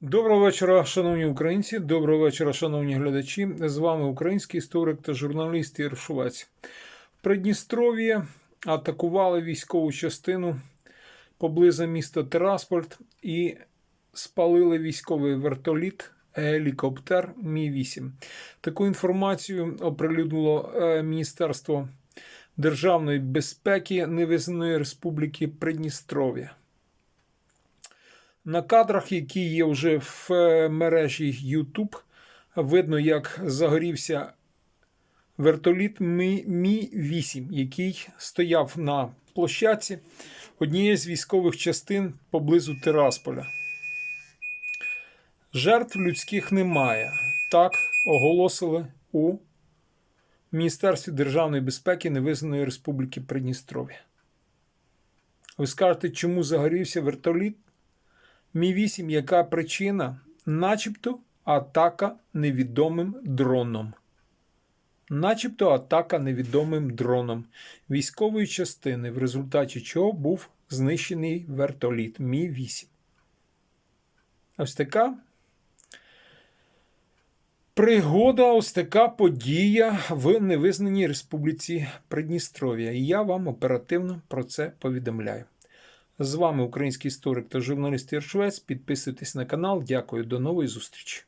Доброго вечора, шановні українці. Доброго вечора, шановні глядачі. З вами український історик та журналіст Ігор Шувець. В Придністров'ї атакували військову частину поблизу міста Терасполь і спалили військовий вертоліт. Гелікоптер Мі-8. Таку інформацію оприлюднило е, Міністерство державної безпеки Невизнаної Республіки Придністров'я. На кадрах, які є вже в е, мережі YouTube, видно, як загорівся вертоліт Мі- Мі-8, який стояв на площадці однієї з військових частин поблизу Тирасполя. Жертв людських немає. Так оголосили у Міністерстві державної безпеки Невизнаної Республіки Придністров'я. Ви скажете, чому загорівся вертоліт? Мі-8, яка причина? Начебто атака невідомим дроном. Начебто атака невідомим дроном військової частини, в результаті чого був знищений вертоліт Мі-8. Ось така пригода, ось така подія в невизнаній Республіці Придністров'я. І я вам оперативно про це повідомляю. З вами український історик та журналіст Іршвець. Підписуйтесь на канал. Дякую, до нової зустрічі.